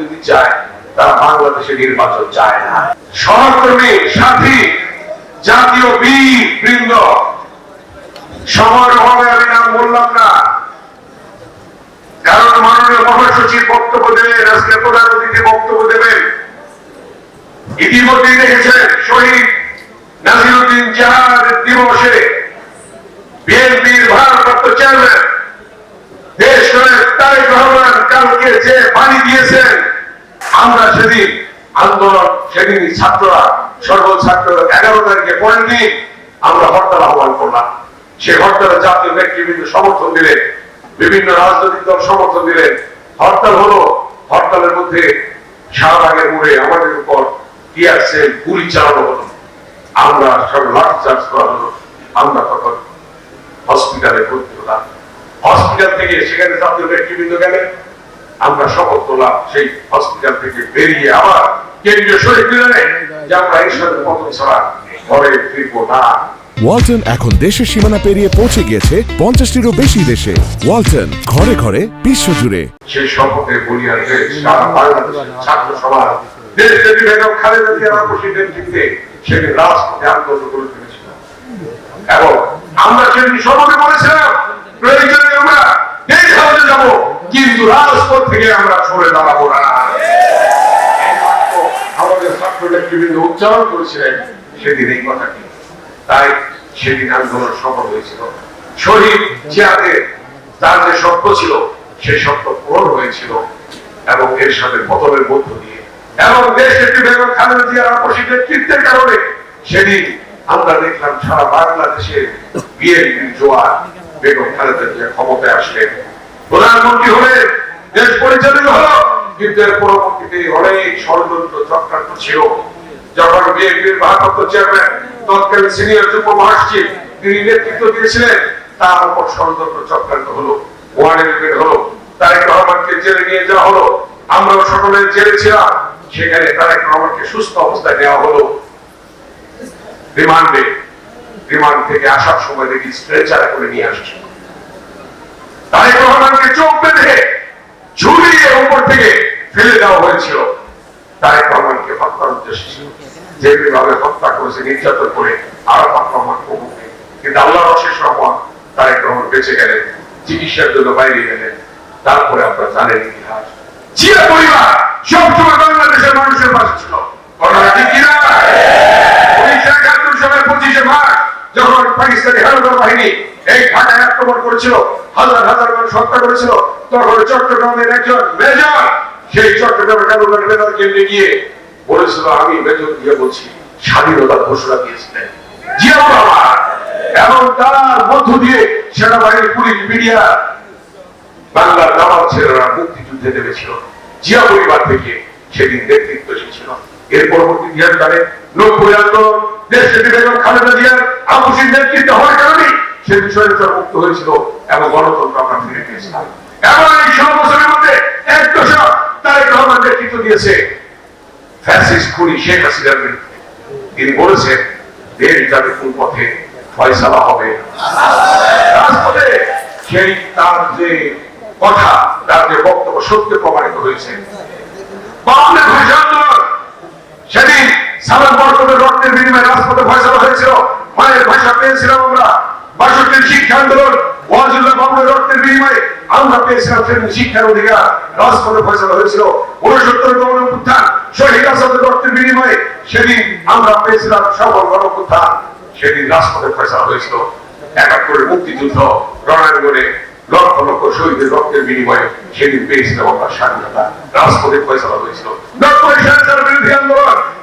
যদি চায়, তারা বাংলাদেশে নির্বাচন চায় না। সহকর্মী সাথী, জাতীয় বীর বৃন্দ সময়ের আমি নাম বললাম না। কারণ মাননীয় মহাসচিব বক্তব্য দেবেন, আজকে প্রধান অতিথি বক্তব্য দেবেন। ইতিমধ্যেই দেখেছেন, শহীদ নাজিরুদ্দিন জাহাজ দিবসে বিএনপির ভারপ্রাপ্ত চেয়ারম্যান, দেশ তারেক রহমান কালকে যে পানি দিয়েছেন। আমরা সেদিন আন্দোলন সেদিন ছাত্ররা সর্ব ছাত্র এগারো তারিখে পরের আমরা হরতাল আহ্বান করলাম। সে হরতালে জাতীয় নেতৃবৃন্দ সমর্থন দিলেন, বিভিন্ন রাজনৈতিক দল সমর্থন দিলেন। হরতাল হলো, হরতালের মধ্যে শাহবাগের মোড়ে আমাদের উপর কি আসছে গুলি চালানো হলো আমরা সব লাঠি চার্জ করা হলো আমরা তখন হসপিটালে ভর্তি হলাম। হসপিটাল থেকে সেখানে জাতীয় নেতৃবৃন্দ গেলেন। আমরা শপথ করলাম সেই হসপিটাল থেকে বেরিয়ে আবার কেন্দ্রীয় শহীদ মিলনে যে আমরা সাথে পথ ছাড়া ঘরে ফিরবো না। ওয়ালটন এখন দেশের সীমানা পেরিয়ে পৌঁছে গিয়েছে পঞ্চাশটিরও বেশি দেশে। ওয়ালটন ঘরে ঘরে বিশ্বজুড়ে সেই শপথে বলিয়ার দেশ সারা বাংলাদেশের ছাত্র সমাজ দেশ যদি বেগম খালেদা জিয়ার আকস্মিক নেতৃত্বে সেদিন রাজপথে আন্দোলন করে তুলেছিল এবং আমরা সেদিন শপথে বলেছিলাম প্রয়োজনে আমরা দেশ হাওয়াতে যাব। কিন্তু রাজপথ থেকে আমরা সরে দাঁড়াবো না। আমাদের উচ্চারণ করেছিলেন, সেদিন এই কথাটি। তাই সেদিন আন্দোলন সফল হয়েছিল। শহীদ জিয়াদের তার যে ছিল, সেই পূরণ হয়েছিল এবং এর সাথে বদলের মধ্য দিয়ে। এবং দেশ একটি বেগম খালেদা জিয়ার আপসী নেতৃত্বের কারণে সেদিন আমরা দেখলাম সারা বাংলাদেশে বিএনপির জোয়ার, বেগম খালেদা জিয়া ক্ষমতায় আসলেন। প্রধানমন্ত্রী হলে দেশ পরিচালিত হলো। কিন্তু এর পরবর্তীতে অনেক ষড়যন্ত্র, চক্রান্ত ছিল। যখন বিএনপির ভারপ্রাপ্ত চেয়ারম্যান, তৎকালীন সিনিয়র যুগ্ম মহাসচিব, তিনি নেতৃত্ব দিয়েছিলেন, তার উপর ষড়যন্ত্র, চক্রান্ত হলো এলিমেন্ট হলো, তারেক রহমানকে জেলে নিয়ে যাওয়া হলো, আমরাও সকলে জেলে ছিলাম, সেখানে তারেক রহমানকে সুস্থ অবস্থায় নেওয়া হলো। রিমান্ডে, রিমান্ড থেকে আসার সময় দেখি স্ট্রেচারে করে নিয়ে আসছে তারেক রহমানকে চোখ বেঁধে ঝুলিয়ে উপর থেকে ফেলে দেওয়া হয়েছিল, তারেক রহমানকে হত্যার উদ্দেশ্য ছিল যেভাবে হত্যা করেছে, নির্যাতন করে আরাফাত রহমান কিন্তু আল্লাহ অশেষ রহমান তারেক রহমান বেঁচে গেলেন, চিকিৎসার জন্য বাইরে গেলেন। তারপরে আপনারা জানেন ইতিহাস। পরিবার সবসময় বাংলাদেশের মানুষের পাশে ছিল। ঠিক কিনা উনিশশো পঁচিশে মার্চ যখন পাকিস্তানি হানাদার বাহিনী এই ঢাকায় আক্রমণ করেছিল, হাজার হাজার মানুষ হত্যা করেছিল, তখন চট্টগ্রামের একজন মেজর, সেই চট্টগ্রামের কালুঘাট মেজর কেন্দ্রে গিয়ে বলেছিল, আমি মেজর দিয়ে বলছি স্বাধীনতার ঘোষণা দিয়েছিলেন। এবং তার মধ্য দিয়ে সেনাবাহিনী পুলিশ, মিডিয়া, বাংলার নবাব ছেলেরা মুক্তিযুদ্ধে নেমেছিল। জিয়া পরিবার থেকে সেদিন নেতৃত্ব এসেছিল। এর পরবর্তী ইতিহাস জানে নব্বই আন্দোলন, দেশ খালেদা জিয়ার আপসির নেতৃত্ব হওয়ার কারণে সে বিষয়ে মুক্ত হয়েছিল এবং গণতন্ত্র আমরা ফিরে পেয়েছিলাম। এবং এই ষোলো বছরের মধ্যে এক দশক তারেক রহমান নেতৃত্ব দিয়েছে ফ্যাসিস্ট খুনি শেখ হাসিনার তিনি বলেছেন, দেশ যাবে কোন পথে ফয়সালা হবে, রাজপথে সেই তার যে কথা, তার যে বক্তব্য সত্য প্রমাণিত হয়েছে। বাংলা ভাষা আন্দোলন সেদিন সালাম বরকতের রক্তের বিনিময়ে রাজপথে ফয়সালা হয়েছিল। মায়ের ভাষা পেয়েছিলাম আমরা। বাষট্টির শিক্ষা আন্দোলন, ওয়াজুল্লাহ বাবুর রক্তের বিনিময়ে আমরা পেয়েছিলাম সেদিন শিক্ষার অধিকার। রাজপথে ফয়সালা হয়েছিল। উনসত্তর গণ উত্থান শহীদ আসাদের রক্তের বিনিময়ে সেদিন আমরা পেয়েছিলাম সফল গণ উত্থান সেদিন রাজপথে ফয়সালা হয়েছিল। একাত্তরের মুক্তিযুদ্ধ, রণাঙ্গনে লক্ষ লক্ষ শহীদের রক্তের বিনিময়ে সেদিন পেয়েছিলাম আমরা স্বাধীনতা। রাজপথে ফয়সালা হয়েছিল। সালের বিরোধী আন্দোলন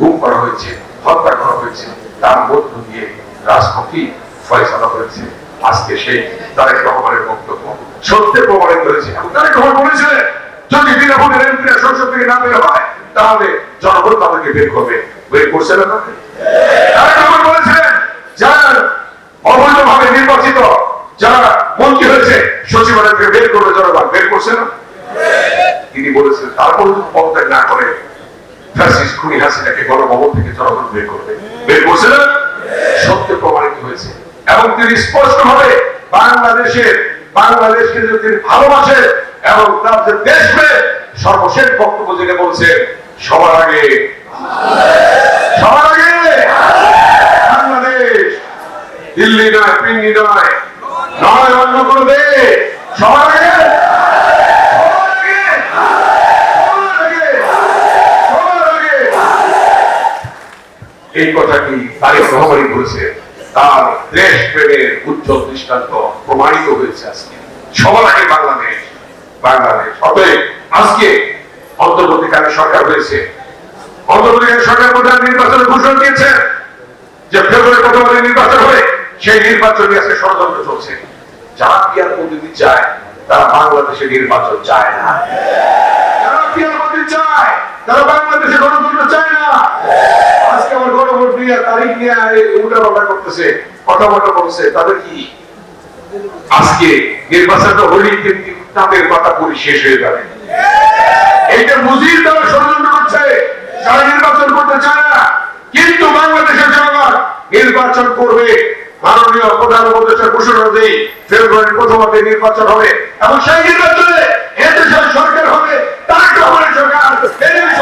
গুম করা হয়েছে, হত্যা করা হয়েছে। তার মধ্য দিয়ে রাজপথী ফয়সালা হয়েছে। আজকে সেই তারেক রহমানের বক্তব্য। সত্যি প্রমাণিত হয়েছে। এবং তারেক রহমান বলেছিলেন, যদি বিনা ভোটের সংসদ থেকে না বের হয়, তাহলে জনগণ তাদেরকে বের করবে। বের করছে না তাকে? তারেক রহমান বলেছিলেন যারা অবৈধভাবে নির্বাচিত যারা মন্ত্রী হয়েছে সচিবালয় থেকে বের করবে জনগণ বের করছে না তিনি বলেছেন তারপরে যদি পদত্যাগ না করে ফ্যাসিস্ট খুনি হাসিনাকে গণভবন থেকে জনগণ বের করবে। বের করছে না? সত্য প্রমাণিত হয়েছে। এবং তিনি স্পষ্ট ভাবে বাংলাদেশের বাংলাদেশকে যে তিনি ভালোবাসেন এবং তার যে দেশ সর্বশেষ বক্তব্য যেটা বলছেন, সবার আগে সবার আগে বাংলাদেশ। দিল্লি নয় পিন্ডি নয় নয় অন্য দেশ। সবার আগে সবার আগে সবার আগে সবার আগে এই কথাটি তারেক রহমানই বলেছে তার দেশ প্রেমের উজ্জ্বল দৃষ্টান্ত প্রমাণিত হয়েছে আজকে। সবার আগে বাংলাদেশ বাংলাদেশ। অতএব আজকে অন্তর্বর্তীকালে সরকার হয়েছে। অন্তর্বর্তীকালে সরকার প্রধান নির্বাচনের ঘোষণা দিয়েছে যে ফেব্রুয়ারি প্রথমে নির্বাচন হবে, সেই নির্বাচন আজকে ষড়যন্ত্র চলছে। যারা পিয়ার পদ্ধতি চায়, তারা বাংলাদেশে নির্বাচন চায় না। যারা পিয়ার তারা বাংলাদেশে গণতন্ত্র চায় না, আজকে আমার গণভোট নিয়ে তারিখ নিয়ে উল্টা পাল্টা করতেছে, কথা বলা করছে তাদের কি? আজকে নির্বাচনটা হলেই কিন্তু তাদের কথা পুরি শেষ হয়ে যাবে। এইটা বুঝিয়ে তারা ষড়যন্ত্র করছে, যারা নির্বাচন করতে চায় না, কিন্তু বাংলাদেশের জনগণ নির্বাচন করবে। মাননীয় প্রধান উপদেষ্টা ঘোষণা অনুযায়ী ফেব্রুয়ারি প্রথমার্ধে নির্বাচন হবে, এবং সেই নির্বাচনে এদেশের সরকার হবে। টাকা পয়সা